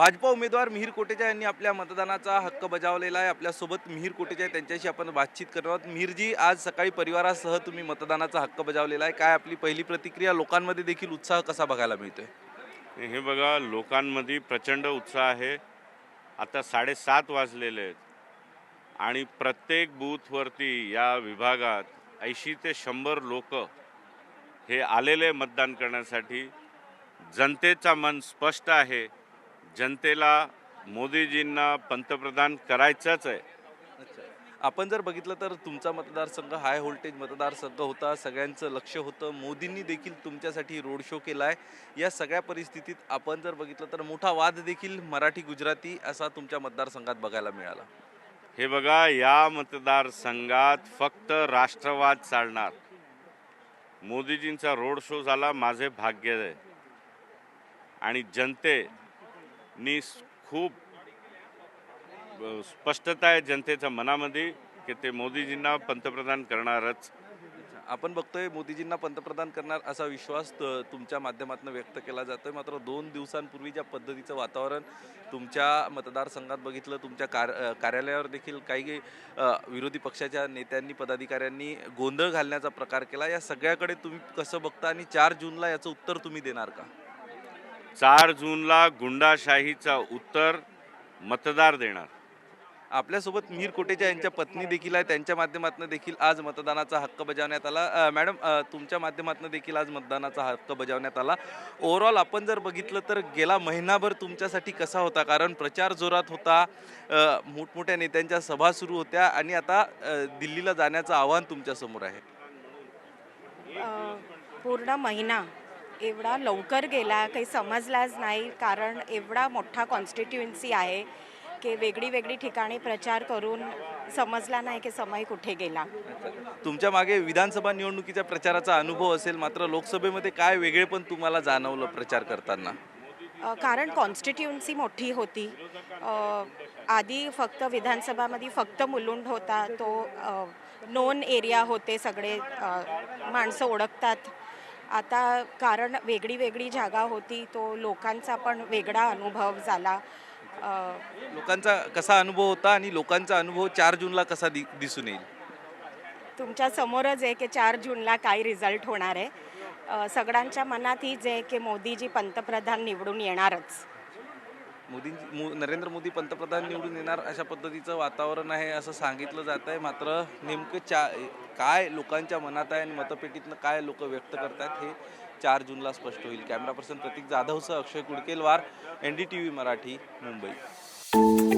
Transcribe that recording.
भाजपा उमेदवार मिहीर कोटेचा यांनी आपल्या मतदानाचा हक्क बजावलेला आहे. आपल्यासोबत मिहीर कोटेचा आहे. त्यांच्याशी आपण बातचीत करणार आहोत. मिहीरजी आज सकाळी परिवारासह तुम्ही मतदानाचा हक्क बजावलेला आहे. काय आपली पहिली प्रतिक्रिया? लोकांमध्ये देखील उत्साह कसा बघायला मिळतोय? हे बघा लोकांमध्ये प्रचंड उत्साह आहे. आता साडेसात वाजलेले आहेत. आणि प्रत्येक बूथवरती या विभागात ऐंशी ते शंभर लोक हे आलेले मतदान करण्यासाठी. जनतेचा मन स्पष्ट आहे. जनतेला मोदीजींना पंतप्रधान करायचंच आहे. आपण जर बघितलं तर तुमचा मतदारसंघ हाय व्होल्टेज मतदारसंघ होता. सगळ्यांचं लक्ष होतं. मोदींनी देखील तुमच्यासाठी रोड शो केला आहे या सगळ्या परिस्थितीत आपण जर बघितलं तर मोठा वाद देखील मराठी गुजराती असा तुमच्या मतदारसंघात बघायला मिळाला. हे बघा या मतदारसंघात फक्त राष्ट्रवाद चालणार. मोदीजींचा रोड शो झाला माझे भाग्य आहे. आणि जनतेनी नी खूप स्पष्टता आहे जनतेच्या मनामध्ये की ते मोदीजींना पंतप्रधान करणारच. आपण बघतोय मोदीजींना पंतप्रधान करणार असा विश्वास तुमच्या माध्यमातून व्यक्त केला जातोय. मात्र दोन दिवसांपूर्वी ज्या पद्धतीचं वातावरण तुमच्या मतदारसंघात बघितलं तुमच्या कार कार्यालयावर देखील काही विरोधी पक्षाच्या नेत्यांनी पदाधिकाऱ्यांनी गोंधळ घालण्याचा प्रकार केला. या सगळ्याकडे तुम्ही कसं बघता आणि चार जूनला याचं उत्तर तुम्ही देणार का? चार जूनला गुंडाशाहीचा उत्तर मतदार देणार. आपल्यासोबत मीर कोटेचा यांच्या पत्नी देखील आहे त्यांच्या माध्यमातून देखील आज मतदानाचा हक्क बजावण्यात आला. मॅडम तुमच्या माध्यमातून देखील आज मतदानाचा हक्क बजावण्यात आला. ओव्हरऑल आपण जर बघितलं तर गेला महिनाभर तुमच्यासाठी कसा होता? कारण प्रचार जोरात होता. मोठमोठ्या नेत्यांच्या सभा सुरू होत्या आणि आता दिल्लीला जाण्याचं आव्हान तुमच्यासमोर आहे. पूर्ण महिना एवढा लवकर गेला काही समजलाच नाही कारण एवढा मोठा कॉन्स्टिट्युएन्सी आहे की वेगळी वेगळी ठिकाणी प्रचार करून समजला नाही की समय कुठे गेला. तुमच्या मागे विधानसभा निवडणुकीच्या प्रचाराचा अनुभव असेल मात्र लोकसभेमध्ये काय वेगळे पण तुम्हाला जाणवलं प्रचार करताना? कारण कॉन्स्टिट्युएन्सी मोठी होती. आधी फक्त विधानसभामध्ये फक्त मुलुंड होता तो नोन एरिया होते सगळे माणसं ओळखतात. आता कारण वेगळी वेगळी जागा होती तो लोकांचा पण वेगळा अनुभव झाला. लोकांचा कसा अनुभव होता आणि लोकांचा अनुभव चार जूनला कसा दि दिसून येईल? तुमच्या समोरच आहे की चार जूनला काय रिझल्ट होणार आहे. सगळ्यांच्या मनात हीच आहे की मोदीजी पंतप्रधान निवडून येणारच. मोदींची मु नरेंद्र मोदी पंतप्रधान निवडून येणार अशा पद्धतीचं वातावरण आहे असं सांगितलं जात आहे. मात्र नेमकं चा काय लोकांच्या मनात आहे आणि मतपेटीतनं काय लोक व्यक्त करतात हे चार जूनला स्पष्ट होईल. कॅमेरा पर्सन प्रतीक जाधवसह Akshay Kudkelwar N D T V Marathi Mumbai.